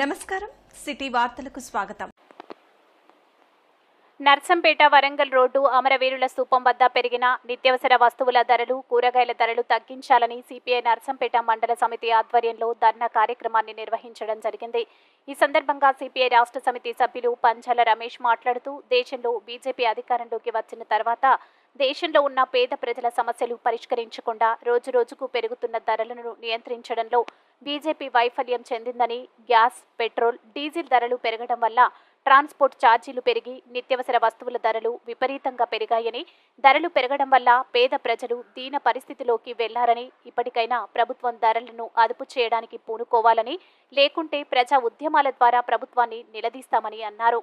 నమస్కారం. సిటీ వార్తలకు స్వాగతం. నర్సంపేట వరంగల్ రోడ్డు అమరవీరుల స్థూపం వద్ద పెరిగిన నిత్యావసర వస్తువుల ధరలు కూరగాయల ధరలు తగ్గించాలని సిపిఐ నర్సంపేట మండల సమితి ఆధ్వర్యంలో ధర్నా కార్యక్రమాన్ని నిర్వహించడం జరిగింది. ఈ సందర్భంగా సిపిఐ రాష్ట్ర సమితి సభ్యులు పంచాల రమేష్ మాట్లాడుతూ దేశంలో బీజేపీ అధికారంలోకి వచ్చిన తర్వాత దేశంలో ఉన్న పేద ప్రజల సమస్యలు పరిష్కరించకుండా రోజురోజుకు పెరుగుతున్న ధరలను నియంత్రించడంలో బీజేపీ వైఫల్యం చెందిందని గ్యాస్ పెట్రోల్ డీజిల్ ధరలు పెరగడం వల్ల ట్రాన్స్పోర్ట్ ఛార్జీలు పెరిగి నిత్యవసర వస్తువుల ధరలు విపరీతంగా పెరిగాయని ధరలు పెరగడం వల్ల పేద ప్రజలు దీన పరిస్థితిలోకి వెళ్ళారని ఇప్పటికైనా ప్రభుత్వం ధరలను అదుపు చేయడానికి పూనుకోవాలని లేకుంటే ప్రజా ఉద్యమాల ద్వారా ప్రభుత్వాన్ని నిలదీస్తామని అన్నారు.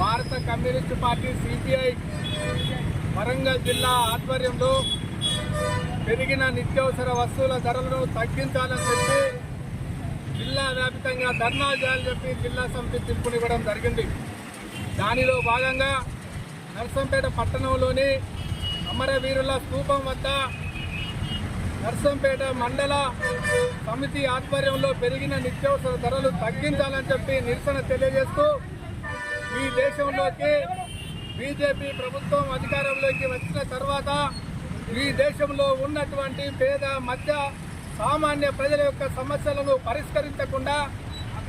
భారత కమ్యూనిస్టు పార్టీ సిపిఐ వరంగల్ జిల్లా ఆధ్వర్యంలో పెరిగిన నిత్యావసర వస్తువుల ధరలను తగ్గించాలని చెప్పి జిల్లా వ్యాప్తంగా ధర్నా చేయాలని చెప్పి జిల్లా సమితి పిలుపునివ్వడం జరిగింది. దానిలో భాగంగా నర్సంపేట పట్టణంలోని అమరవీరుల స్థూపం వద్ద నర్సంపేట మండల సమితి ఆధ్వర్యంలో పెరిగిన నిత్యావసర ధరలు తగ్గించాలని చెప్పి నిరసన తెలియజేస్తూ ఈ దేశంలోకి బీజేపీ ప్రభుత్వం అధికారంలోకి వచ్చిన తర్వాత ఈ దేశంలో ఉన్నటువంటి పేద మధ్య సామాన్య ప్రజల యొక్క సమస్యలను పరిష్కరించకుండా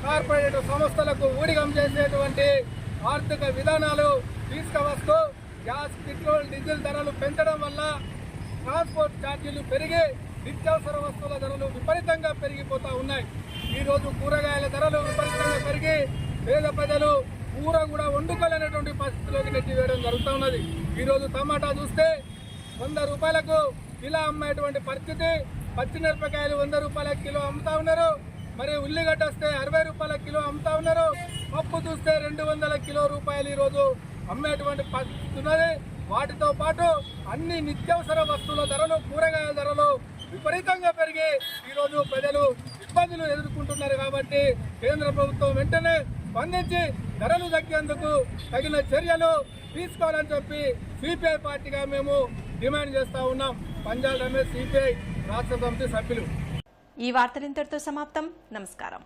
కార్పొరేట్ సంస్థలకు ఊడిగం చేసేటువంటి ఆర్థిక విధానాలు తీసుకువస్తూ గ్యాస్ పెట్రోల్ డీజిల్ ధరలు పెంచడం వల్ల ట్రాన్స్పోర్ట్ ఛార్జీలు పెరిగి నిత్యావసర వస్తువుల ధరలు విపరీతంగా పెరిగిపోతూ ఉన్నాయి. ఈరోజు కూరగాయల ధరలు విపరీతంగా పెరిగి పేద ప్రజలు కూర కూడా వండుకోలేనటువంటి పరిస్థితిలోకి నెట్టివేయడం జరుగుతూ ఉన్నది. ఈరోజు టమాటా చూస్తే వంద రూపాయలకు కిలో అమ్మేటువంటి పరిస్థితి. పచ్చిమిరపకాయలు వంద రూపాయల కిలో అమ్ముతా ఉన్నారు. మరి ఉల్లిగడ్డ వస్తే అరవై రూపాయల కిలో అమ్ముతా ఉన్నారు. పప్పు చూస్తే రెండు వందల కిలో రూపాయలు ఈరోజు అమ్మేటువంటి పరిస్థితి ఉన్నది. వాటితో పాటు అన్ని నిత్యావసర వస్తువుల ధరలు కూరగాయల ధరలు విపరీతంగా పెరిగి ఈరోజు ప్రజలు ఇబ్బందులు ఎదుర్కొంటున్నారు కాబట్టి కేంద్ర ప్రభుత్వం వెంటనే స్పందించి ధరలు తగ్గేందుకు తగిన చర్యలు తీసుకోవాలని చెప్పి సిపిఐ పార్టీగా మేము డిమాండ్ చేస్తా ఉన్నాం. పంజాబ్ రమేష్ సిపిఐ రాష్ట్ర సమితి సభ్యులు. ఈ వార్తలు ఇంతటితో సమాప్తం. నమస్కారం.